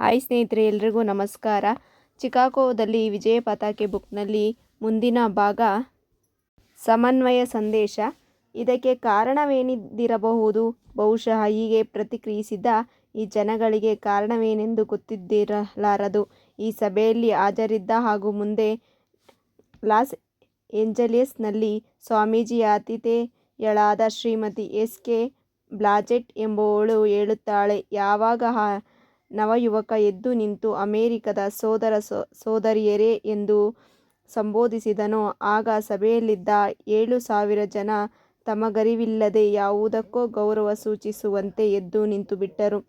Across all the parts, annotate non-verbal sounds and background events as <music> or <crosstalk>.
Hi ಸ್ನೇಹಿತರೆ, ಎಲ್ರಿಗೂ ನಮಸ್ಕಾರ. ಚಿಕಾಗೋದಲ್ಲಿ ವಿಜಯ ಪತಾಕೆ ಬುಕ್ನಲ್ಲಿ ಮುಂದಿನ ಭಾಗ ಸಮನ್ವಯ ಸಂದೇಶ. ಇದಕ್ಕೆ ಕಾರಣವೇನಿದ್ದಿರಬಹುದು? ಬಹುಶಃ ಹೀಗೆ ಪ್ರತಿಕ್ರಿಯಿಸಿದ ಈ ಜನಗಳಿಗೆ ಕಾರಣವೇನೆಂದು ಗೊತ್ತಿದ್ದಿರಲಾರದು. ಈ ಸಭೆಯಲ್ಲಿ ಹಾಜರಿದ್ದ ಹಾಗೂ ಮುಂದೆ ಲಾಸ್ ಏಂಜಲೀಸ್ನಲ್ಲಿ ಸ್ವಾಮೀಜಿಯ ಅತಿಥೇಯಳಾದ ಶ್ರೀಮತಿ ಎಸ್ ಕೆ ಬ್ಲಾಜೆಟ್ ಎಂಬುವಳು ಹೇಳುತ್ತಾಳೆ, ಯಾವಾಗ ನವಯುವಕ ಎದ್ದು ನಿಂತು ಅಮೆರಿಕದ ಸೋದರ ಸೋದರಿಯರೇ ಎಂದು ಸಂಬೋಧಿಸಿದನೋ. ಆಗ ಸಭೆಯಲ್ಲಿದ್ದ ಏಳು ಸಾವಿರ ಜನ ತಮಗರಿವಿಲ್ಲದೆ ಯಾವುದಕ್ಕೋ ಗೌರವ ಸೂಚಿಸುವಂತೆ ಎದ್ದು ನಿಂತುಬಿಟ್ಟರು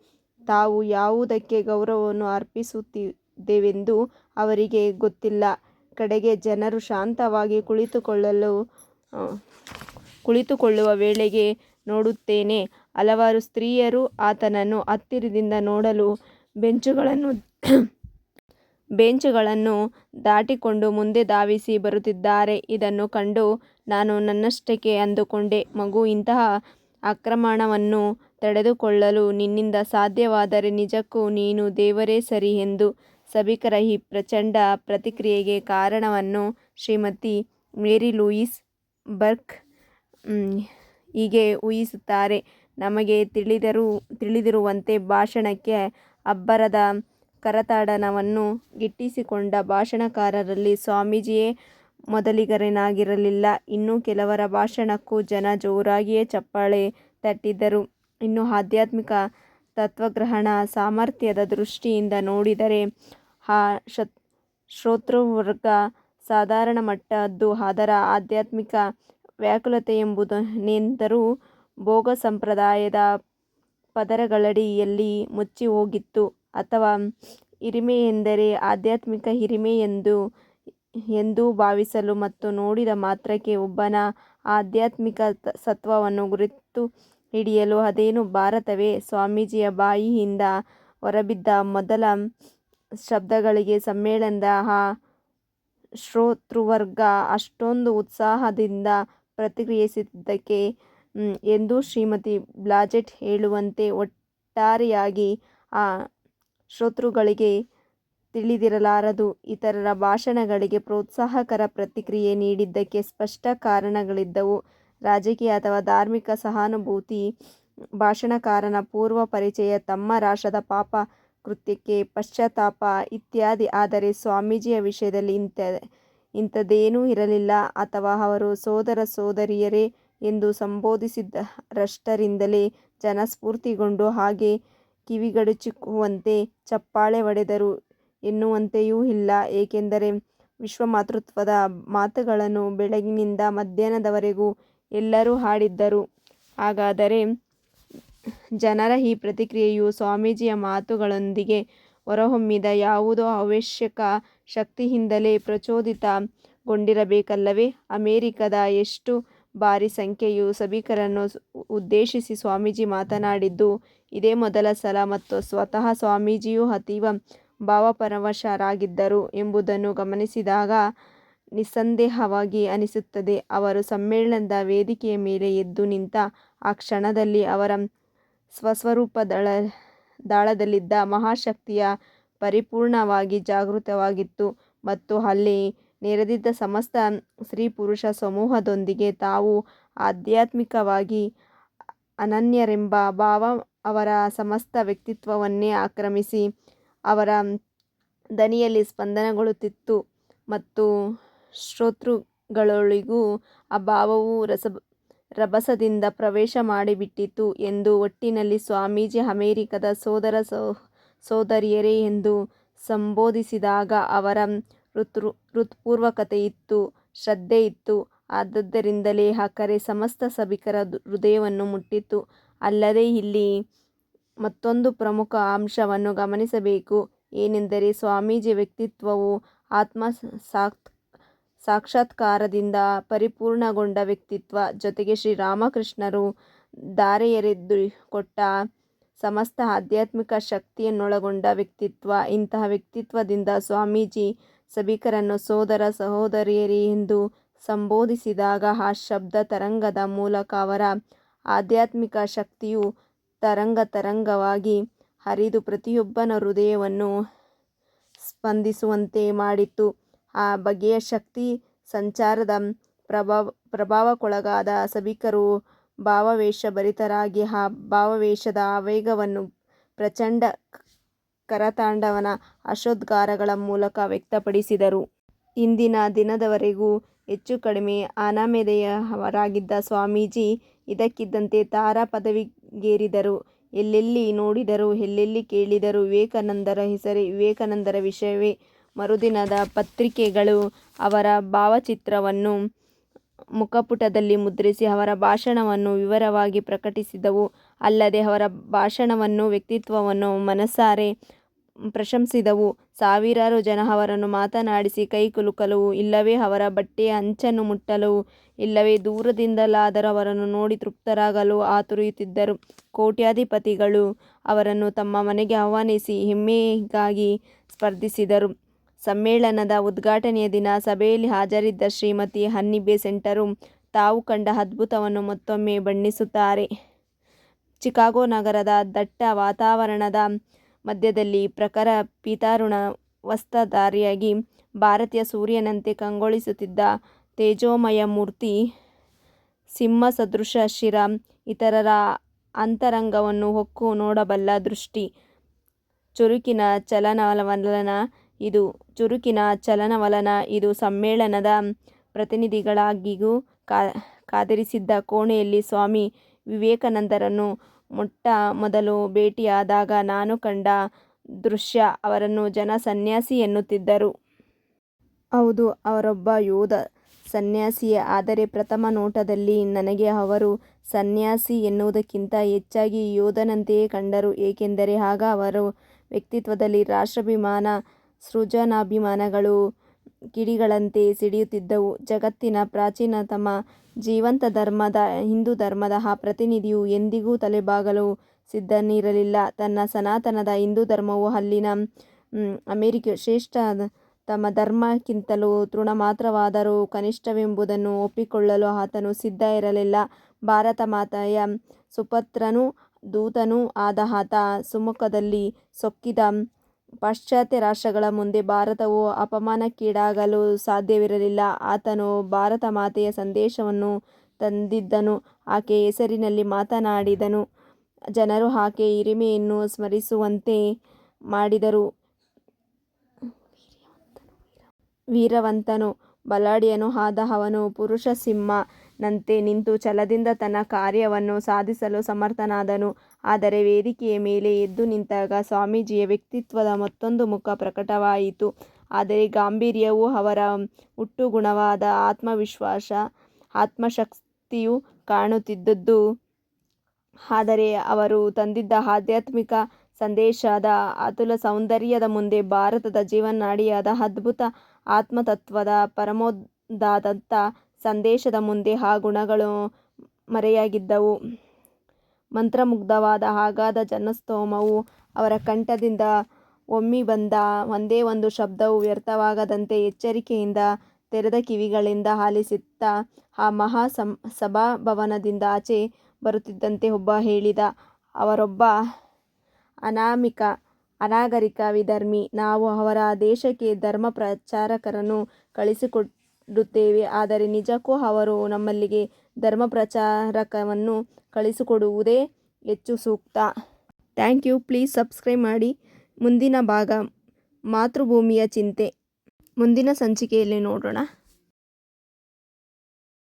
ತಾವು ಯಾವುದಕ್ಕೆ ಗೌರವವನ್ನು ಅರ್ಪಿಸುತ್ತಿದ್ದೇವೆಂದು ಅವರಿಗೆ ಗೊತ್ತಿಲ್ಲ. ಕಡೆಗೆ ಜನರು ಶಾಂತವಾಗಿ ಕುಳಿತುಕೊಳ್ಳಲು ಕುಳಿತುಕೊಳ್ಳುವ ವೇಳೆಗೆ ನೋಡುತ್ತೇನೆ. ಹಲವಾರು ಸ್ತ್ರೀಯರು ಆತನನ್ನು ಹತ್ತಿರದಿಂದ ನೋಡಲು ಬೆಂಚುಗಳನ್ನು <clears throat> ಬೆಂಚುಗಳನ್ನು ದಾಟಿಕೊಂಡು ಮುಂದೆ ಧಾವಿಸಿ ಬರುತ್ತಿದ್ದಾರೆ. ಇದನ್ನು ಕಂಡು ನಾನು ನನ್ನಷ್ಟಕ್ಕೆ ಅಂದುಕೊಂಡೆ. ಮಗು, ಇಂತಹ ಆಕ್ರಮಣವನ್ನು ತಡೆದುಕೊಳ್ಳಲು ನಿನ್ನಿಂದ ಸಾಧ್ಯವಾದರೆ ನಿಜಕ್ಕೂ ನೀನು ದೇವರೇ ಸರಿ ಎಂದು ಸಭಿಕರ ಈ ಪ್ರಚಂಡ ಪ್ರತಿಕ್ರಿಯೆಗೆ ಕಾರಣವನ್ನು ಶ್ರೀಮತಿ ಮೇರಿ ಲೂಯಿಸ್ ಬರ್ಕ್ ಹೀಗೆ ಊಹಿಸುತ್ತಾರೆ. ನಮಗೆ ತಿಳಿದರು, ತಿಳಿದಿರುವಂತೆ ಭಾಷಣಕ್ಕೆ ಅಬ್ಬರದ ಕರತಾಡನವನ್ನು ಗಿಟ್ಟಿಸಿಕೊಂಡ ಭಾಷಣಕಾರರಲ್ಲಿ ಸ್ವಾಮೀಜಿಯೇ, ಮೊದಲಿಗರೇನಾಗಿರಲಿಲ್ಲ. ಇನ್ನು ಕೆಲವರ ಭಾಷಣಕ್ಕೂ ಜನ ಜೋರಾಗಿಯೇ ಚಪ್ಪಾಳೆ ತಟ್ಟಿದ್ದರು. ಇನ್ನು ಆಧ್ಯಾತ್ಮಿಕ ತತ್ವಗ್ರಹಣ ಸಾಮರ್ಥ್ಯದ ದೃಷ್ಟಿಯಿಂದ ನೋಡಿದರೆ, ಆ ಶ್ರೋತೃವರ್ಗ ಸಾಧಾರಣ ಮಟ್ಟದ್ದು ಅದರ ಆಧ್ಯಾತ್ಮಿಕ ವ್ಯಾಕುಲತೆಯೆಂಬುದೇನೆಂದರೂ ಭೋಗ ಸಂಪ್ರದಾಯದ ಪದರಗಳಡಿಯಲ್ಲಿ ಮುಚ್ಚಿ ಹೋಗಿತ್ತು. ಅಥವಾ ಹಿರಿಮೆ ಎಂದರೆ ಆಧ್ಯಾತ್ಮಿಕ ಹಿರಿಮೆ ಎಂದು ಎಂದು ಭಾವಿಸಲು ಮತ್ತು ನೋಡಿದ ಮಾತ್ರಕ್ಕೆ ಒಬ್ಬನ ಆಧ್ಯಾತ್ಮಿಕ ಸತ್ವವನ್ನು ಗುರುತು ಹಿಡಿಯಲು ಅದೇನು ಭಾರತವೇ? ಸ್ವಾಮೀಜಿಯ ಬಾಯಿಯಿಂದ ಹೊರಬಿದ್ದ ಮೊದಲ ಶಬ್ದಗಳಿಗೆ ಸಮ್ಮೇಳನದ ಆ ಶ್ರೋತೃವರ್ಗ ಅಷ್ಟೊಂದು ಉತ್ಸಾಹದಿಂದ ಪ್ರತಿಕ್ರಿಯಿಸಿದ್ದಕ್ಕೆ ಎಂದು ಶ್ರೀಮತಿ ಬ್ಲಾಜೆಟ್ ಹೇಳುವಂತೆ ಒಟ್ಟಾರೆಯಾಗಿ ಆ ಶ್ರೋತೃಗಳಿಗೆ ತಿಳಿದಿರಲಾರದು. ಇತರರ ಭಾಷಣಗಳಿಗೆ ಪ್ರೋತ್ಸಾಹಕರ ಪ್ರತಿಕ್ರಿಯೆ ನೀಡಿದ್ದಕ್ಕೆ ಸ್ಪಷ್ಟ ಕಾರಣಗಳಿದ್ದವು. ರಾಜಕೀಯ ಅಥವಾ ಧಾರ್ಮಿಕ ಸಹಾನುಭೂತಿ ಭಾಷಣಕಾರನ ಪೂರ್ವ ಪರಿಚಯ, ತಮ್ಮ ರಾಷ್ಟ್ರದ ಪಾಪ ಕೃತ್ಯಕ್ಕೆ ಪಶ್ಚಾತ್ತಾಪ ಇತ್ಯಾದಿ. ಆದರೆ ಸ್ವಾಮೀಜಿಯ ವಿಷಯದಲ್ಲಿ ಇಂಥ ಇಂಥದ್ದೇನೂ ಇರಲಿಲ್ಲ. ಅಥವಾ ಅವರು ಸೋದರ ಸೋದರಿಯರೇ ಎಂದು ಸಂಬೋಧಿಸಿದರಷ್ಟರಿಂದಲೇ ಜನ ಸ್ಫೂರ್ತಿಗೊಂಡು ಹಾಗೆ ಕಿವಿಗಡಚಿಕ್ಕುವಂತೆ ಚಪ್ಪಾಳೆ ಒಡೆದರು ಎನ್ನುವಂತೆಯೂ ಇಲ್ಲ. ಏಕೆಂದರೆ ವಿಶ್ವಮಾತೃತ್ವದ ಮಾತುಗಳನ್ನು ಬೆಳಗಿನಿಂದ ಮಧ್ಯಾಹ್ನದವರೆಗೂ ಎಲ್ಲರೂ ಹಾಡಿದ್ದರು. ಹಾಗಾದರೆ ಜನರ ಈ ಪ್ರತಿಕ್ರಿಯೆಯು ಸ್ವಾಮೀಜಿಯ ಮಾತುಗಳೊಂದಿಗೆ ಹೊರಹೊಮ್ಮಿದ ಯಾವುದೋ ಅವಶ್ಯಕ ಶಕ್ತಿಯಿಂದಲೇ ಪ್ರಚೋದಿತಗೊಂಡಿರಬೇಕಲ್ಲವೇ? ಅಮೆರಿಕದ ಎಷ್ಟು ಭಾರಿ ಸಂಖ್ಯೆಯು ಸಭಿಕರನ್ನು ಉದ್ದೇಶಿಸಿ ಸ್ವಾಮೀಜಿ ಮಾತನಾಡಿದ್ದು, ಇದೇ ಮೊದಲ ಸಲ ಮತ್ತು ಸ್ವತಃ ಸ್ವಾಮೀಜಿಯೂ ಅತೀವ ಭಾವಪರವಶರಾಗಿದ್ದರು ಎಂಬುದನ್ನು ಗಮನಿಸಿದಾಗ ನಿಸ್ಸಂದೇಹವಾಗಿ ಅನಿಸುತ್ತದೆ. ಅವರು ಸಮ್ಮೇಳನದ ವೇದಿಕೆಯ ಮೇಲೆ ಎದ್ದು ನಿಂತ, ಆ ಕ್ಷಣದಲ್ಲಿ ಅವರ ಸ್ವಸ್ವರೂಪದಾಳದಲ್ಲಿದ್ದ ಮಹಾಶಕ್ತಿಯ ಪರಿಪೂರ್ಣವಾಗಿ ಜಾಗೃತವಾಗಿತ್ತು ಮತ್ತು ಅಲ್ಲಿ ನೆರೆದಿದ್ದ ಸಮಸ್ತ ಸ್ತ್ರೀ-ಪುರುಷ ಸಮೂಹದೊಂದಿಗೆ ತಾವು ಆಧ್ಯಾತ್ಮಿಕವಾಗಿ ಅನನ್ಯರೆಂಬ ಭಾವ ಅವರ ಸಮಸ್ತ ವ್ಯಕ್ತಿತ್ವವನ್ನೇ ಆಕ್ರಮಿಸಿ ಅವರ ದನಿಯಲ್ಲಿ ಸ್ಪಂದನಗೊಳ್ಳುತ್ತಿತ್ತು ಮತ್ತು ಶ್ರೋತೃಗಳೊಳಗೂ ಆ ಭಾವವು ರಸ ರಭಸದಿಂದ ಪ್ರವೇಶ ಮಾಡಿಬಿಟ್ಟಿತು ಎಂದು ಒಟ್ಟಿನಲ್ಲಿ ಸ್ವಾಮೀಜಿ ಅಮೆರಿಕದ ಸೋದರ ಸೋದರಿಯರೇ ಎಂದು ಸಂಬೋಧಿಸಿದಾಗ ಅವರ ಹೃತ್ಪೂರ್ವಕತೆಯಿತ್ತು ಶ್ರದ್ಧೆಯಿತ್ತು ಆದ್ದರಿಂದಲೇ ಆ ಕರೆ ಸಮಸ್ತ ಸಭಿಕರ ಹೃದಯವನ್ನು ಮುಟ್ಟಿತು ಅಲ್ಲದೆ ಇಲ್ಲಿ ಮತ್ತೊಂದು ಪ್ರಮುಖ ಅಂಶವನ್ನು ಗಮನಿಸಬೇಕು. ಏನೆಂದರೆ ಸ್ವಾಮೀಜಿ ವ್ಯಕ್ತಿತ್ವವು ಆತ್ಮ ಸಾಕ್ಷಾತ್ಕಾರದಿಂದ ಪರಿಪೂರ್ಣಗೊಂಡ ವ್ಯಕ್ತಿತ್ವ. ಜೊತೆಗೆ ಶ್ರೀರಾಮಕೃಷ್ಣರು ಧಾರೆಯೆರೆದುಕೊಟ್ಟ ಸಮಸ್ತ ಆಧ್ಯಾತ್ಮಿಕ ಶಕ್ತಿಯನ್ನೊಳಗೊಂಡ ವ್ಯಕ್ತಿತ್ವ. ಇಂತಹ ವ್ಯಕ್ತಿತ್ವದಿಂದ ಸ್ವಾಮೀಜಿ ಸಭಿಕರನ್ನು ಸೋದರ ಸಹೋದರಿಯರಿ ಎಂದು ಸಂಬೋಧಿಸಿದಾಗ ಆ ಶಬ್ದ ತರಂಗದ ಮೂಲಕ ಅವರ ಆಧ್ಯಾತ್ಮಿಕ ಶಕ್ತಿಯು ತರಂಗ ತರಂಗವಾಗಿ ಹರಿದು ಪ್ರತಿಯೊಬ್ಬನ ಹೃದಯವನ್ನು ಸ್ಪಂದಿಸುವಂತೆ ಮಾಡಿತ್ತು. ಆ ಬಗೆಯ ಶಕ್ತಿ ಸಂಚಾರದ ಪ್ರಭಾವ, ಪ್ರಭಾವಕ್ಕೊಳಗಾದ ಸಭಿಕರು ಭಾವಾವೇಶಭರಿತರಾಗಿ ಆ ಭಾವಾವೇಶದ ಆವೇಗವನ್ನು ಪ್ರಚಂಡ ಕರತಾಡನವ ಹರ್ಷೋದ್ಗಾರಗಳ ಮೂಲಕ ವ್ಯಕ್ತಪಡಿಸಿದರು. ಇಂದಿನ ದಿನದವರೆಗೂ ಹೆಚ್ಚು ಕಡಿಮೆ ಅನಾಮಧೇಯರಾಗಿದ್ದ ಸ್ವಾಮೀಜಿ ಇದಕ್ಕಿದ್ದಂತೆ ತಾರಾ ಪದವಿಗೇರಿದರು. ಎಲ್ಲೆಲ್ಲಿ ನೋಡಿದರು ಎಲ್ಲೆಲ್ಲಿ ಕೇಳಿದರು ವಿವೇಕಾನಂದರ ಹೆಸರೇ, ವಿವೇಕಾನಂದರ ವಿಷಯವೇ. ಮರುದಿನದ ಪತ್ರಿಕೆಗಳು ಅವರ ಭಾವಚಿತ್ರವನ್ನು ಮುಖಪುಟದಲ್ಲಿ ಮುದ್ರಿಸಿ ಅವರ ಭಾಷಣವನ್ನು ವಿವರವಾಗಿ ಪ್ರಕಟಿಸಿದವು. ಅಲ್ಲದೆ ಅವರ ಭಾಷಣವನ್ನು ವ್ಯಕ್ತಿತ್ವವನ್ನು ಮನಸಾರೆ ಪ್ರಶಂಸಿಸಿದವು. ಸಾವಿರಾರು ಜನ ಅವರನ್ನು ಮಾತನಾಡಿಸಿ ಕೈ ಕುಲುಕಲು ಇಲ್ಲವೇ ಅವರ ಬಟ್ಟೆಯ ಅಂಚನ್ನು ಮುಟ್ಟಲು, ಇಲ್ಲವೇ ದೂರದಿಂದಲಾದರೂ ಅವರನ್ನು ನೋಡಿ ತೃಪ್ತರಾಗಲು ಆತುರಿಯುತ್ತಿದ್ದರು ಕೋಟ್ಯಾಧಿಪತಿಗಳು ಅವರನ್ನು ತಮ್ಮ ಮನೆಗೆ ಆಹ್ವಾನಿಸಿ ಹೆಮ್ಮೆಗಾಗಿ ಸ್ಪರ್ಧಿಸಿದರು ಸಮ್ಮೇಳನದ ಉದ್ಘಾಟನೆಯ ದಿನ ಸಭೆಯಲ್ಲಿ ಹಾಜರಿದ್ದ ಶ್ರೀಮತಿ ಹನ್ನಿಬೆ ಸೆಂಟರು ತಾವು ಕಂಡ ಅದ್ಭುತವನ್ನು ಮತ್ತೊಮ್ಮೆ ಬಣ್ಣಿಸುತ್ತಾರೆ. ಚಿಕಾಗೋ ನಗರದ ದಟ್ಟ ವಾತಾವರಣದ ಮಧ್ಯದಲ್ಲಿ ಪ್ರಖರ ಪೀತಾರುಣ ವಸ್ತ್ರಧಾರಿಯಾಗಿ ಭಾರತೀಯ ಸೂರ್ಯನಂತೆ ಕಂಗೊಳಿಸುತ್ತಿದ್ದ ತೇಜೋಮಯ ಮೂರ್ತಿ, ಸಿಂಹಸದೃಶ ಶಿರ, ಇತರರ ಅಂತರಂಗವನ್ನು ಹೊಕ್ಕು ನೋಡಬಲ್ಲ ದೃಷ್ಟಿ, ಚುರುಕಿನ ಚಲನವಲನ ಇದು. ಚುರುಕಿನ ಚಲನವಲನ ಇದು ಸಮ್ಮೇಳನದ ಪ್ರತಿನಿಧಿಗಳಾಗಿಯೂ ಕಾದಿರಿಸಿದ್ದ ಕೋಣೆಯಲ್ಲಿ ಸ್ವಾಮಿ ವಿವೇಕಾನಂದರನ್ನು ಮೊಟ್ಟಮೊದಲು ಭೇಟಿಯಾದಾಗ ನಾನು ಕಂಡ ದೃಶ್ಯ. ಅವರನ್ನು ಜನ ಸನ್ಯಾಸಿ ಎನ್ನುತ್ತಿದ್ದರು. ಹೌದು, ಅವರೊಬ್ಬ ಯೋಧ ಸನ್ಯಾಸಿಯೇ. ಆದರೆ ಪ್ರಥಮ ನೋಟದಲ್ಲಿ ನನಗೆ ಅವರು ಸನ್ಯಾಸಿ ಎನ್ನುವುದಕ್ಕಿಂತ ಹೆಚ್ಚಾಗಿ ಯೋಧನಂತೆಯೇ ಕಂಡರು. ಏಕೆಂದರೆ ಆಗ ಅವರ ವ್ಯಕ್ತಿತ್ವದಲ್ಲಿ ರಾಷ್ಟ್ರಾಭಿಮಾನ, ಸೃಜನಾಭಿಮಾನಗಳು ಕಿಡಿಗಳಂತೆ ಸಿಡಿಯುತ್ತಿದ್ದವು. ಜಗತ್ತಿನ ಪ್ರಾಚೀನತಮ ಜೀವಂತ ಧರ್ಮದ, ಹಿಂದೂ ಧರ್ಮದ ಆ ಪ್ರತಿನಿಧಿಯು ಎಂದಿಗೂ ತಲೆಬಾಗಲು ಸಿದ್ಧನಿರಲಿಲ್ಲ. ತನ್ನ ಸನಾತನದ ಹಿಂದೂ ಧರ್ಮವು ಅಲ್ಲಿನ ಅಮೆರಿಕ ಶ್ರೇಷ್ಠ ತಮ್ಮ ಧರ್ಮಕ್ಕಿಂತಲೂ ತೃಣಮಾತ್ರವಾದರೂ ಕನಿಷ್ಠವೆಂಬುದನ್ನು ಒಪ್ಪಿಕೊಳ್ಳಲು ಆತನು ಸಿದ್ಧ ಇರಲಿಲ್ಲ. ಭಾರತ ಮಾತೆಯ ಸುಪತ್ರನೂ ದೂತನೂ ಆದ ಆತ ಸುಮುಖದಲ್ಲಿ ಸೊಕ್ಕಿದ ಪಾಶ್ಚಾತ್ಯ ರಾಷ್ಟ್ರಗಳ ಮುಂದೆ ಭಾರತವು ಅಪಮಾನಕ್ಕೀಡಾಗಲು ಸಾಧ್ಯವಿರಲಿಲ್ಲ. ಆತನು ಭಾರತ ಮಾತೆಯ ಸಂದೇಶವನ್ನು ತಂದಿದ್ದನು, ಆಕೆ ಹೆಸರಿನಲ್ಲಿ ಮಾತನಾಡಿದನು, ಜನರು ಆಕೆ ಹಿರಿಮೆಯನ್ನು ಸ್ಮರಿಸುವಂತೆ ಮಾಡಿದರು ವೀರವಂತನು ಬಲಾಡಿಯನು ಆದ ಅವನು ಪುರುಷ ಸಿಂಹನಂತೆ ನಿಂತು ಛಲದಿಂದ ತನ್ನ ಕಾರ್ಯವನ್ನು ಸಾಧಿಸಲು ಸಮರ್ಥನಾದನು. ಆದರೆ ವೇದಿಕೆಯ ಮೇಲೆ ಎದ್ದು ನಿಂತಾಗ ಸ್ವಾಮೀಜಿಯ ವ್ಯಕ್ತಿತ್ವದ ಮತ್ತೊಂದು ಮುಖ ಪ್ರಕಟವಾಯಿತು. ಆದರೆ ಗಾಂಭೀರ್ಯವು ಅವರ ಹುಟ್ಟುಗುಣವಾದ ಆತ್ಮವಿಶ್ವಾಸ, ಆತ್ಮಶಕ್ತಿಯು ಕಾಣುತ್ತಿದ್ದದ್ದು ಆದರೆ ಅವರು ತಂದಿದ್ದ ಆಧ್ಯಾತ್ಮಿಕ ಸಂದೇಶದ ಅತುಲ ಸೌಂದರ್ಯದ ಮುಂದೆ, ಭಾರತದ ಜೀವನಾಡಿಯಾದ ಅದ್ಭುತ ಆತ್ಮತತ್ವದ ಪರಮೋದಾದಂಥ ಸಂದೇಶದ ಮುಂದೆ ಆ ಗುಣಗಳು ಮರೆಯಾಗಿದ್ದವು. ಮಂತ್ರಮುಗ್ಧವಾದ ಹಾಗಾದ ಜನಸ್ತೋಮವು ಅವರ ಕಂಠದಿಂದ ಹೊಮ್ಮಿಬಂದ ಒಂದೇ ಒಂದು ಶಬ್ದವು ವ್ಯರ್ಥವಾಗದಂತೆ ಎಚ್ಚರಿಕೆಯಿಂದ ತೆರೆದ ಕಿವಿಗಳಿಂದ ಆಲಿಸಿತ್ತ. ಆ ಮಹಾ ಸಭಾಭವನದಿಂದ ಆಚೆ ಬರುತ್ತಿದ್ದಂತೆ ಒಬ್ಬ ಹೇಳಿದ, ಅವರೊಬ್ಬ ಅನಾಮಿಕ, ಅನಾಗರಿಕ ವಿಧರ್ಮಿ. ನಾವು ಅವರ ದೇಶಕ್ಕೆ ಧರ್ಮ ಪ್ರಚಾರಕರನ್ನು ಧರ್ಮಪ್ರಚಾರಕರನ್ನು ಕಳುಹಿಸಿಕೊಡುತ್ತೇವೆ. ಆದರೆ ನಿಜಕ್ಕೂ ಅವರು ನಮ್ಮಲ್ಲಿಗೆ ಧರ್ಮ ಪ್ರಚಾರಕವನ್ನು ಕಳಿಸಿಕೊಡುವುದೇ ಹೆಚ್ಚು ಸೂಕ್ತ. ಥ್ಯಾಂಕ್ ಯು ಪ್ಲೀಸ್ ಸಬ್ಸ್ಕ್ರೈಬ್ ಮಾಡಿ. ಮುಂದಿನ ಭಾಗ, ಮಾತೃಭೂಮಿಯ ಚಿಂತೆ. ಮುಂದಿನ ಸಂಚಿಕೆಯಲ್ಲಿ ನೋಡೋಣ.